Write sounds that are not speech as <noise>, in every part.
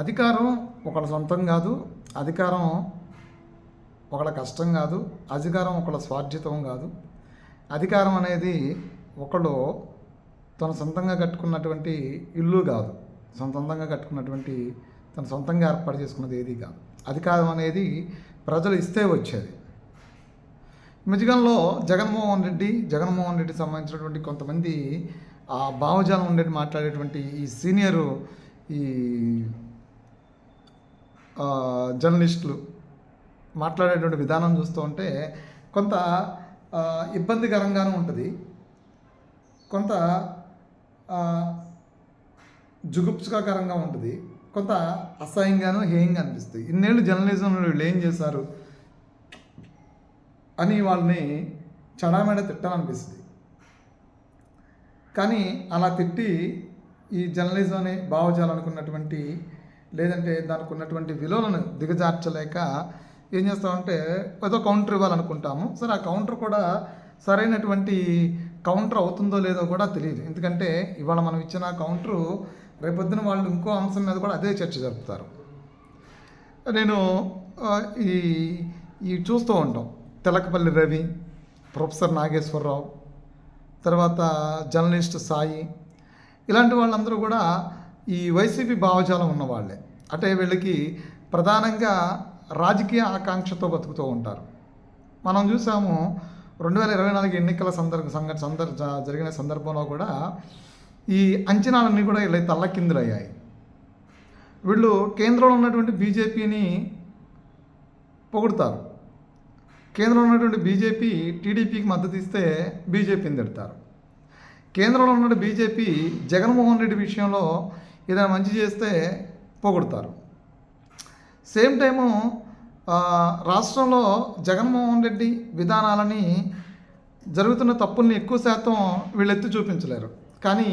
అధికారం ఒకళ్ళ సొంతం కాదు అధికారం ఒకళ్ళ కష్టం కాదు అధికారం ఒకళ్ళ స్వార్జితం కాదు. అధికారం అనేది ఒకళ్ళు తన సొంతంగా కట్టుకున్నటువంటి ఇల్లు కాదు సొంతంగా కట్టుకున్నటువంటి తన సొంతంగా ఏర్పాటు చేసుకున్నది ఏది కాదు. అధికారం అనేది ప్రజలు ఇస్తే వచ్చేది. మిజగంలో జగన్మోహన్ రెడ్డి జగన్మోహన్ రెడ్డి సంబంధించినటువంటి కొంతమంది ఆ భావజాలం ఉండేది మాట్లాడేటువంటి ఈ సీనియరు ఈ జర్నలిస్టులు మాట్లాడేటువంటి విధానం చూస్తూ ఉంటే కొంత ఇబ్బందికరంగానూ ఉంటుంది. కొంత ఆ, ఉంటుంది. కొంత అసహ్యంగాను హేయంగా అనిపిస్తుంది. ఇన్నేళ్ళు జర్నలిజం వీళ్ళు ఏం చేశారు? అని వాళ్ళని చడామెడ తిట్టాలనిపిస్తుంది. కానీ అలా తిట్టి ఈ జర్నలిజం అనే భావజాలం అనుకున్నటువంటి లేదంటే దానికి ఉన్నటువంటి విలువలను దిగజార్చలేక ఏం చేస్తామంటే ఏదో కౌంటర్ ఇవ్వాలనుకుంటాము. సరే ఆ కౌంటర్ కూడా సరైనటువంటి కౌంటర్ అవుతుందో లేదో కూడా తెలియదు. ఎందుకంటే ఇవాళ మనం ఇచ్చిన కౌంటరు రేపొద్దున వాళ్ళు ఇంకో అంశం మీద కూడా అదే చర్చ జరుపుతారు. నేను ఈ ఈ చూస్తూ ఉంటాం. తెలకపల్లి రవి ప్రొఫెసర్ నాగేశ్వరరావు తర్వాత జర్నలిస్ట్ సాయి ఇలాంటి వాళ్ళందరూ కూడా ఈ వైసీపీ భావజాలం ఉన్నవాళ్ళే అంటే వీళ్ళకి ప్రధానంగా రాజకీయ ఆకాంక్షతో బతుకుతూ ఉంటారు. మనం చూసాము రెండు వేల ఇరవై నాలుగు ఎన్నికల సందర్భ సంఘ సందర్ జరిగిన సందర్భంలో కూడా ఈ అంచనాలన్నీ కూడా ఇలా తల్లకిందులయ్యాయి. వీళ్ళు కేంద్రంలో ఉన్నటువంటి బీజేపీని పొగుడుతారు. కేంద్రంలో ఉన్నటువంటి బీజేపీ టీడీపీకి మద్దతు ఇస్తే బీజేపీని తిడతారు. కేంద్రంలో ఉన్న బీజేపీ జగన్మోహన్ రెడ్డి విషయంలో ఏదైనా మంచి చేస్తే పోగొడతారు. సేమ్ టైము రాష్ట్రంలో జగన్మోహన్ రెడ్డి విధానాలని జరుగుతున్న తప్పుల్ని ఎక్కువ శాతం వీళ్ళు ఎత్తి చూపించలేరు. కానీ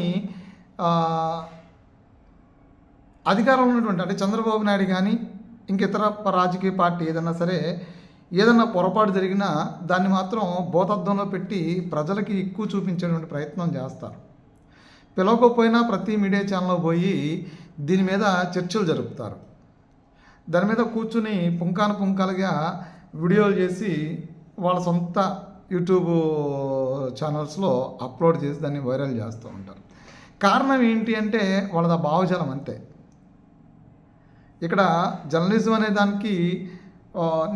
అధికారంలో ఉన్నటువంటి అంటే చంద్రబాబు నాయుడు కానీ ఇంక ఇతర రాజకీయ పార్టీ ఏదన్నా సరే ఏదన్నా పొరపాటు జరిగినా దాన్ని మాత్రం భూతద్దంలో పెట్టి ప్రజలకి ఎక్కువ చూపించేటువంటి ప్రయత్నం చేస్తారు. పిలవకపోయినా ప్రతి మీడియా ఛానల్లో పోయి దీని మీద చర్చలు జరుపుతారు. దాని మీద కూర్చుని పుంకాను పుంకాలుగా వీడియోలు చేసి వాళ్ళ సొంత యూట్యూబ్ ఛానల్స్లో అప్లోడ్ చేసి దాన్ని వైరల్ చేస్తూ ఉంటారు. కారణం ఏంటి అంటే వాళ్ళది ఆ భావజాలం అంతే. ఇక్కడ జర్నలిజం అనే దానికి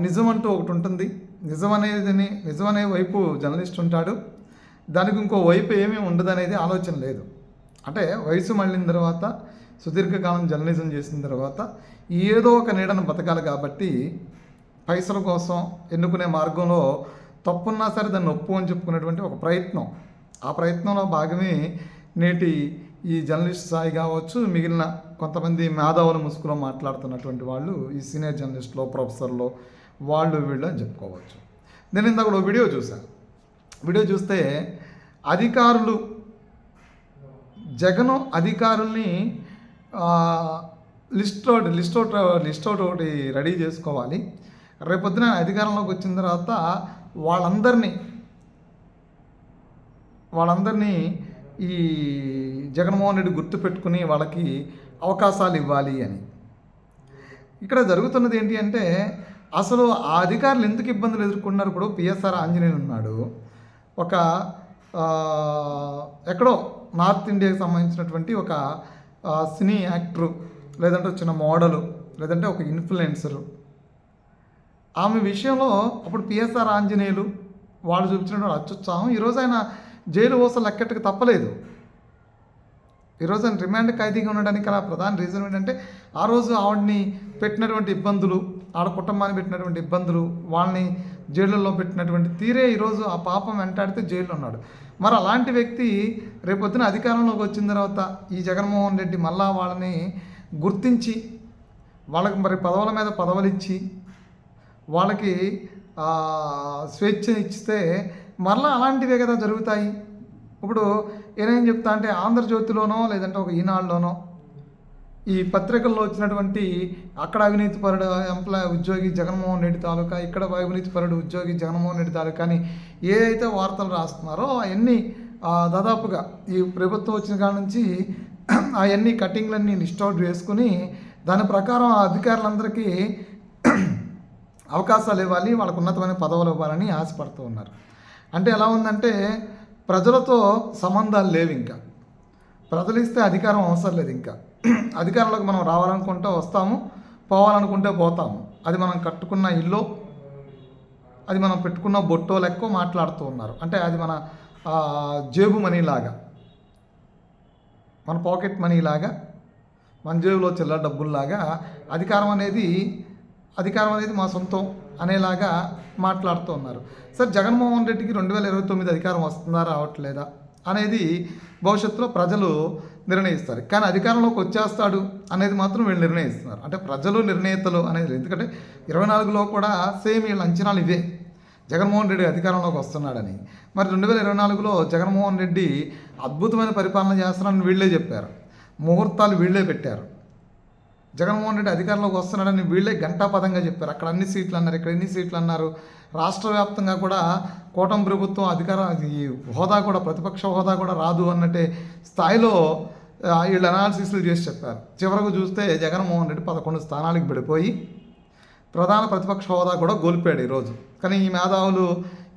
నిజం అంటూ ఒకటి ఉంటుంది. నిజం అనేదిని నిజం అనే వైపు జర్నలిస్ట్ ఉంటాడు. దానికి ఇంకో వైపు ఏమీ ఉండదు అనేది ఆలోచన లేదు. అంటే వయసు మళ్ళిన తర్వాత సుదీర్ఘకాలం జర్నలిజం చేసిన తర్వాత ఏదో ఒక నీడను బతకాలి కాబట్టి పైసల కోసం ఎన్నుకునే మార్గంలో తప్పున్నా సరే దాన్ని ఒప్పు అని చెప్పుకునేటువంటి ఒక ప్రయత్నం. ఆ ప్రయత్నంలో భాగమే నేటి ఈ జర్నలిస్ట్ స్థాయి కావచ్చు మిగిలిన కొంతమంది మేధావుల ముసుగులో మాట్లాడుతున్నటువంటి వాళ్ళు ఈ సీనియర్ జర్నలిస్టులో ప్రొఫెసర్లో వాళ్ళు వీళ్ళు అని చెప్పుకోవచ్చు. నేను ఇందాక వీడియో చూశాను. వీడియో చూస్తే అధికారులు జగన్ అధికారుల్ని list out list out list out ఒకటి రెడీ చేసుకోవాలి. రేపొద్దున అధికారంలోకి వచ్చిన తర్వాత వాళ్ళందరినీ వాళ్ళందరినీ ఈ జగన్మోహన్ రెడ్డి గుర్తుపెట్టుకుని వాళ్ళకి అవకాశాలు ఇవ్వాలి అని. ఇక్కడ జరుగుతున్నది ఏంటి అంటే అసలు ఆ అధికారులు ఎందుకు ఇబ్బందులు ఎదుర్కొన్నారు ఇప్పుడు పిఎస్ఆర్ ఆంజనేయులు ఉన్నాడు. ఒక ఎక్కడో నార్త్ ఇండియాకి సంబంధించినటువంటి ఒక సినీ యాక్టరు లేదంటే చిన్న మోడలు లేదంటే ఒక ఇన్ఫ్లుయెన్సరు. ఆమె విషయంలో అప్పుడు పిఎస్ఆర్ ఆంజనేయులు వాళ్ళు చూపించినటువంటి అత్యుత్సాహం. ఈరోజు ఆయన జైలు ఓసలు లెక్కట్టుకు తప్పలేదు. ఈరోజు రోజున రిమాండ్ ఖైదీగా ఉండడానికి అలా ప్రధాన రీజన్ ఏంటంటే ఆ రోజు ఆవిడని పెట్టినటువంటి ఇబ్బందులు ఆడ కుటుంబాన్ని పెట్టినటువంటి ఇబ్బందులు వాళ్ళని జైళ్ళల్లో పెట్టినటువంటి తీరే ఈరోజు ఆ పాపం వెంటాడితే జైల్లో ఉన్నాడు. మరి అలాంటి వ్యక్తి రేపొద్దున అధికారంలోకి వచ్చిన తర్వాత ఈ జగన్మోహన్ రెడ్డి మళ్ళా వాళ్ళని గుర్తించి వాళ్ళకి మరి పదవుల మీద పదవులు ఇచ్చి వాళ్ళకి స్వేచ్ఛ ఇస్తే మరలా అలాంటివే కదా జరుగుతాయి? ఇప్పుడు నేనేం చెప్తా అంటే ఆంధ్రజ్యోతిలోనో లేదంటే ఒక ఈనాడులోనో ఈ పత్రికల్లో వచ్చినటువంటి అక్కడ అవినీతిపరుడు ఎంప్లాయ్ ఉద్యోగి జగన్మోహన్ రెడ్డి తాలూకా ఇక్కడ అవినీతిపరుడు ఉద్యోగి జగన్మోహన్ రెడ్డి తాలూకా అని ఏదైతే వార్తలు రాస్తున్నారో అవన్నీ దాదాపుగా ఈ ప్రభుత్వం వచ్చిన కాడ నుంచి <clears throat> అవన్నీ కటింగ్లన్నీ లిస్ట్ అవుట్ వేసుకుని దాని ప్రకారం ఆ అధికారులందరికీ <clears throat> అవకాశాలు ఇవ్వాలి వాళ్ళకు ఉన్నతమైన పదవులు ఇవ్వాలని ఆశపడుతూ ఉన్నారు. అంటే ఎలా ఉందంటే ప్రజలతో సంబంధాలు లేవు ఇంకా. ప్రజలు ఇస్తే అధికారం అవసరం లేదు ఇంకా. <clears throat> అధికారంలోకి మనం రావాలనుకుంటే వస్తాము పోవాలనుకుంటే పోతాము. అది మనం కట్టుకున్న ఇల్లు అది మనం పెట్టుకున్న బొట్టో లెక్క మాట్లాడుతూ ఉన్నారు. అంటే అది మన జేబు మనీ లాగా. మన పాకెట్ మనీ లాగా మన జేబులో చిల్లర డబ్బుల్లాగా అధికారం అనేది అధికారం అనేది మా సొంతం. అనేలాగా మాట్లాడుతూ ఉన్నారు. సార్ జగన్మోహన్ రెడ్డికి రెండు వేల ఇరవై తొమ్మిది అధికారం వస్తుందా రావట్లేదా అనేది భవిష్యత్తులో ప్రజలు నిర్ణయిస్తారు. కానీ అధికారంలోకి వచ్చేస్తాడు అనేది మాత్రం వీళ్ళు నిర్ణయిస్తున్నారు. అంటే ప్రజలు నిర్ణేతలు అనేది ఎందుకంటే ఇరవై నాలుగులో కూడా సేమ్ వీళ్ళ అంచనాలు ఇవే. జగన్మోహన్ రెడ్డి అధికారంలోకి వస్తున్నాడని. మరి రెండు వేల ఇరవై నాలుగులో జగన్మోహన్ రెడ్డి అద్భుతమైన పరిపాలన చేస్తున్నాడని వీళ్ళే చెప్పారు. ముహూర్తాలు వీళ్ళే పెట్టారు. జగన్మోహన్ రెడ్డి అధికారంలోకి వస్తున్నాడని వీళ్ళే ఘంటాపదంగా చెప్పారు. అక్కడ అన్ని సీట్లు అన్నారు ఇక్కడ ఎన్ని సీట్లు అన్నారు. రాష్ట్ర వ్యాప్తంగా కూడా కూటమి ప్రభుత్వం అధికారం ఈ హోదా కూడా ప్రతిపక్ష హోదా కూడా రాదు అన్నట్టే స్థాయిలో వీళ్ళు అనాలిసిస్లు చేసి చెప్పారు. చివరకు చూస్తే జగన్మోహన్ రెడ్డి పదకొండు స్థానాలకు పడిపోయి ప్రధాన ప్రతిపక్ష హోదా కూడా కోల్పోయాడు ఈరోజు. కానీ ఈ మేధావులు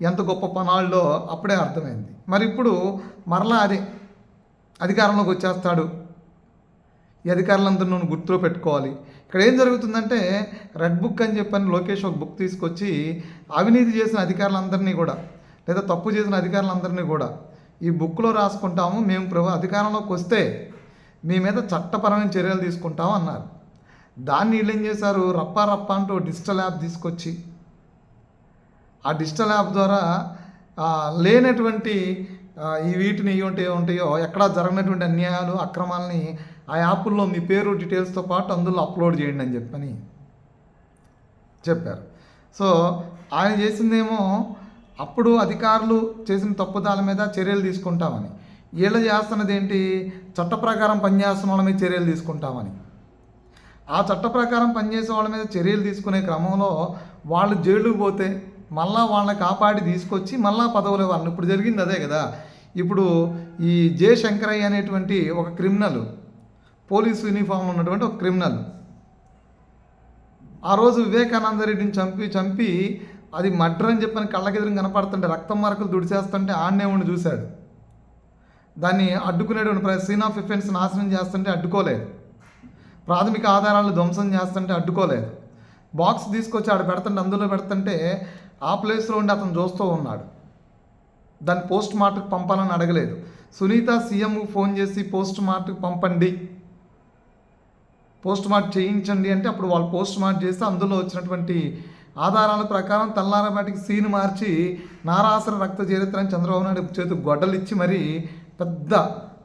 ఎంత గొప్ప పనాళ్ళో అప్పుడే అర్థమైంది. మరి ఇప్పుడు మరలా అదే అధికారంలోకి వచ్చేస్తాడు. ఈ అధికారులందరూ నువ్వు గుర్తులో పెట్టుకోవాలి. ఇక్కడ ఏం జరుగుతుందంటే రెడ్ బుక్ అని చెప్పని లోకేష్ ఒక బుక్ తీసుకొచ్చి అవినీతి చేసిన అధికారులందరినీ కూడా లేదా తప్పు చేసిన అధికారులందరినీ కూడా ఈ బుక్లో రాసుకుంటాము మేము ప్రభు అధికారంలోకి వస్తే మీ మీద చట్టపరమైన చర్యలు తీసుకుంటాము అన్నారు. దాన్ని వీళ్ళు ఏం చేశారు? రప్పా రప్ప అంటూ డిజిటల్ యాప్ తీసుకొచ్చి ఆ డిజిటల్ యాప్ ద్వారా లేనటువంటి ఈ వీటిని ఇవి ఉంటాయో ఉంటాయో ఎక్కడా జరగనటువంటి అన్యాయాలు అక్రమాలని ఆ యాప్లో మీ పేరు డీటెయిల్స్తో పాటు అందులో అప్లోడ్ చేయండి అని చెప్పని చెప్పారు. సో ఆయన చేసిందేమో అప్పుడు అధికారులు చేసిన తప్పుదాల మీద చర్యలు తీసుకుంటామని వీళ్ళు చేస్తున్నది ఏంటి చట్ట ప్రకారం పనిచేస్తున్న వాళ్ళ మీద చర్యలు తీసుకుంటామని. ఆ చట్ట ప్రకారం పనిచేసే వాళ్ళ మీద చర్యలు తీసుకునే క్రమంలో వాళ్ళు జైలుకు పోతే మళ్ళా వాళ్ళని కాపాడి తీసుకొచ్చి మళ్ళా పదవులు ఇవ్వాలి ఇప్పుడు జరిగింది అదే కదా. ఇప్పుడు ఈ జే శంకరయ్య అనేటువంటి ఒక క్రిమినల్ పోలీసు యూనిఫామ్లో ఉన్నటువంటి ఒక క్రిమినల్. ఆ రోజు వివేకానంద రెడ్డిని చంపి చంపి అది మర్డర్ అని చెప్పని కళ్ళకెదురు కనపడుతుంటే రక్తం మార్కులు దుడిచేస్తుంటే ఆడనే ఉండి చూశాడు. దాన్ని అడ్డుకునేటువంటి సీన్ ఆఫ్ ఎఫెన్స్ నాశనం చేస్తుంటే అడ్డుకోలేదు. ప్రాథమిక ఆధారాలు ధ్వంసం చేస్తుంటే అడ్డుకోలేదు. బాక్స్ తీసుకొచ్చి ఆడ పెడుతుంటే అందులో పెడుతుంటే ఆ ప్లేస్లో ఉండి అతను చూస్తూ ఉన్నాడు. దాన్ని పోస్ట్ మార్టకు పంపాలని అడగలేదు. సునీత సీఎంకు ఫోన్ చేసి పోస్ట్ మార్టకు పంపండి. పోస్ట్ మార్ట్ చేయించండి అంటే అప్పుడు వాళ్ళు పోస్ట్ మార్ట్ చేస్తే అందులో వచ్చినటువంటి ఆధారాల ప్రకారం తెల్లారబాటికి సీన్ మార్చి నారాసర రక్త చరిత్ర అని చంద్రబాబు నాయుడు చేతికి గొడ్డలు ఇచ్చి మరీ పెద్ద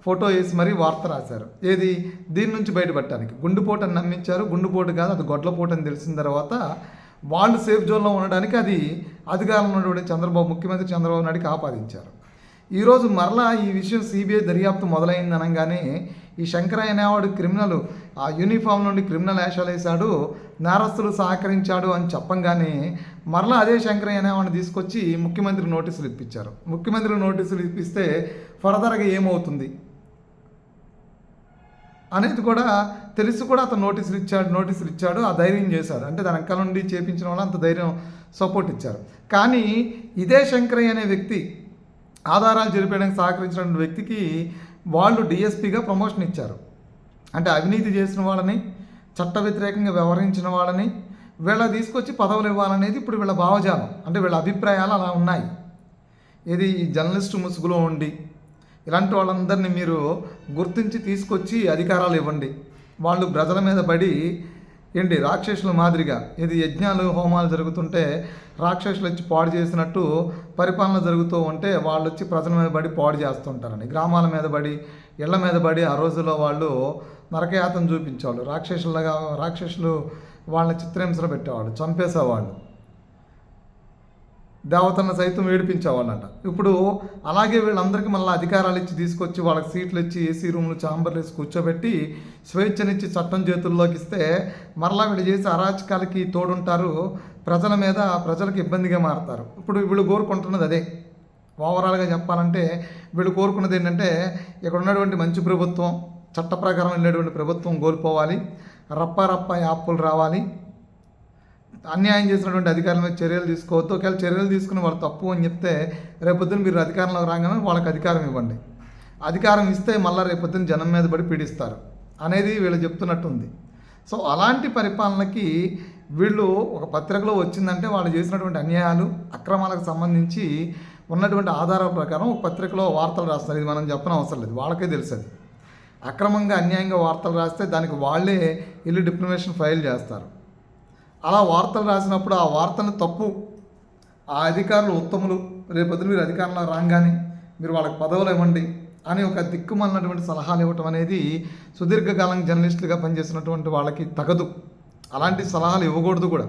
ఫోటో వేసి మరీ వార్త రాశారు. ఏది? దీని నుంచి బయటపడటానికి. గుండుపోటు అని నమ్మించారు. గుండుపోటు కాదు అది గొడ్లపోటు అని తెలిసిన తర్వాత వాళ్ళు సేఫ్ జోన్లో ఉండడానికి అది అధికారంలో ఉన్నటువంటి చంద్రబాబు ముఖ్యమంత్రి చంద్రబాబు నాయుడికి ఆపాదించారు. ఈరోజు మరలా ఈ విషయం సిబిఐ దర్యాప్తు మొదలైంది అనగానే ఈ శంకరయ్య అనేవాడు క్రిమినల్. ఆ యూనిఫామ్ నుండి క్రిమినల్ వేషాలు వేశాడు నేరస్తులు సహకరించాడు అని చెప్పంగానే మరలా అదే శంకరయ్య అనేవాడిని తీసుకొచ్చి ముఖ్యమంత్రి నోటీసులు ఇప్పించారు. ముఖ్యమంత్రి నోటీసులు ఇప్పిస్తే ఫర్దర్గా ఏమవుతుంది? అనేది కూడా తెలిసి కూడా అతను నోటీసులు ఇచ్చాడు నోటీసులు ఇచ్చాడు ఆ ధైర్యం చేశాడు. అంటే దాని అంకల నుండి చేపించిన వాళ్ళు అంత ధైర్యం సపోర్ట్ ఇచ్చారు. కానీ ఇదే శంకరయ్య అనే వ్యక్తి ఆధారాలు జరిపేయడానికి సహకరించిన వ్యక్తికి వాళ్ళు డిఎస్పీగా ప్రమోషన్ ఇచ్చారు. అంటే అవినీతి చేసిన వాళ్ళని చట్ట వ్యతిరేకంగా వ్యవహరించిన వాళ్ళని వీళ్ళ తీసుకొచ్చి పదవులు ఇవ్వాలనేది ఇప్పుడు వీళ్ళ భావజాలం. అంటే వీళ్ళ అభిప్రాయాలు అలా ఉన్నాయి. ఇది ఈ జర్నలిస్టు ముసుగులో ఉండి ఇలాంటి వాళ్ళందరినీ మీరు గుర్తించి తీసుకొచ్చి అధికారాలు ఇవ్వండి. వాళ్ళు ప్రజల మీద పడి ఏంటి? రాక్షసుల మాదిరిగా. ఇది యజ్ఞాలు హోమాలు జరుగుతుంటే రాక్షసులు వచ్చి పాడు చేసినట్టు పరిపాలన జరుగుతూ ఉంటే వాళ్ళు వచ్చి ప్రజల మీద పడి పాడు చేస్తుంటారని. గ్రామాల మీద పడి ఇళ్ళ మీద పడి ఆ రోజుల్లో వాళ్ళు నరకయాతను చూపించేవాళ్ళు. రాక్షసులుగా రాక్షసులు వాళ్ళని చిత్రహింసలు పెట్టేవాళ్ళు చంపేసేవాళ్ళు. దేవతను సైతం ఏడిపించేవాళ్ళంట ఇప్పుడు అలాగే వీళ్ళందరికీ మళ్ళీ అధికారాలు ఇచ్చి తీసుకొచ్చి వాళ్ళకి సీట్లు ఇచ్చి ఏసీ రూమ్లు చాంబర్లు వేసి కూర్చోబెట్టి స్వేచ్ఛనిచ్చి చట్టం చేతుల్లోకి ఇస్తే మరలా వీళ్ళు చేసే అరాచకాలకి తోడుంటారు. ప్రజల మీద ప్రజలకు ఇబ్బందిగా మారతారు. ఇప్పుడు వీళ్ళు కోరుకుంటున్నది అదే. ఓవరాల్గా చెప్పాలంటే వీళ్ళు కోరుకున్నది ఏంటంటే ఇక్కడ ఉన్నటువంటి మంచి ప్రభుత్వం చట్ట ప్రకారం వెళ్ళేటువంటి ప్రభుత్వం కోల్పోవాలి. రప్ప రప్ప యాప్లు రావాలి. అన్యాయం చేసినటువంటి అధికారుల మీద చర్యలు తీసుకోవద్దు. ఒకవేళ చర్యలు తీసుకుని వాళ్ళు తప్పు అని చెప్తే రేపొద్దున మీరు అధికారంలోకి రాగానే వాళ్ళకి అధికారం ఇవ్వండి. అధికారం ఇస్తే మళ్ళీ రేపొద్దున జనం మీద పడి పీడిస్తారు. అనేది వీళ్ళు చెప్తున్నట్టుంది. సో అలాంటి పరిపాలనకి వీళ్ళు ఒక పత్రికలో వచ్చిందంటే వాళ్ళు చేసినటువంటి అన్యాయాలు అక్రమాలకు సంబంధించి ఉన్నటువంటి ఆధారాల ప్రకారం ఒక పత్రికలో వార్తలు రాస్తారు. ఇది మనం చెప్పిన అవసరం లేదు. వాళ్ళకే తెలుసు అక్రమంగా అన్యాయంగా వార్తలు రాస్తే దానికి వాళ్ళే ఇల్లు డిప్లొమేషన్ ఫైల్ చేస్తారు. అలా వార్తలు రాసినప్పుడు ఆ వార్తను తప్పు. ఆ అధికారులు ఉత్తములు. రేపొద్దు మీరు అధికారంలో రాగానే మీరు వాళ్ళకి పదవులు ఇవ్వండి అని ఒక దిక్కుమన్నటువంటి సలహాలు ఇవ్వటం అనేది సుదీర్ఘకాలం జర్నలిస్టులుగా పనిచేసినటువంటి వాళ్ళకి తగదు. అలాంటి సలహాలు ఇవ్వకూడదు కూడా.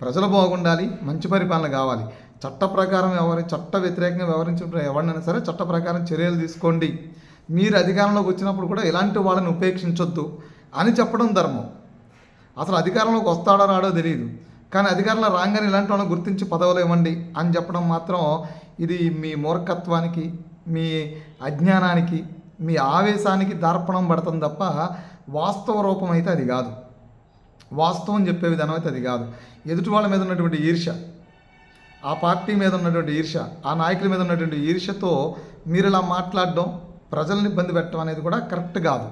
ప్రజలు బాగుండాలి మంచి పరిపాలన కావాలి. చట్ట ప్రకారం ఎవరి చట్ట వ్యతిరేకంగా వ్యవహరించినప్పుడు ఎవరినైనా సరే చట్ట ప్రకారం చర్యలు తీసుకోండి. మీరు అధికారంలోకి వచ్చినప్పుడు కూడా ఇలాంటి వాళ్ళని ఉపేక్షించొద్దు అని చెప్పడం ధర్మం. అసలు అధికారంలోకి వస్తాడో రాడో తెలియదు కానీ అధికారంలో రాగానే ఇలాంటి వాళ్ళని గుర్తించి పదవులు ఇవ్వండి అని చెప్పడం మాత్రం ఇది మీ మూర్ఖత్వానికి మీ అజ్ఞానానికి మీ ఆవేశానికి దర్పణం పడుతుంది తప్ప వాస్తవ రూపం అయితే అది కాదు. వాస్తవం చెప్పే విధానం అయితే అది కాదు. ఎదుటి వాళ్ళ మీద ఉన్నటువంటి ఈర్ష్య ఆ పార్టీ మీద ఉన్నటువంటి ఈర్ష్య ఆ నాయకుల మీద ఉన్నటువంటి ఈర్ష్యతో మీరు ఇలా మాట్లాడడం ప్రజల్ని ఇబ్బంది పెట్టడం అనేది కూడా కరెక్ట్ కాదు.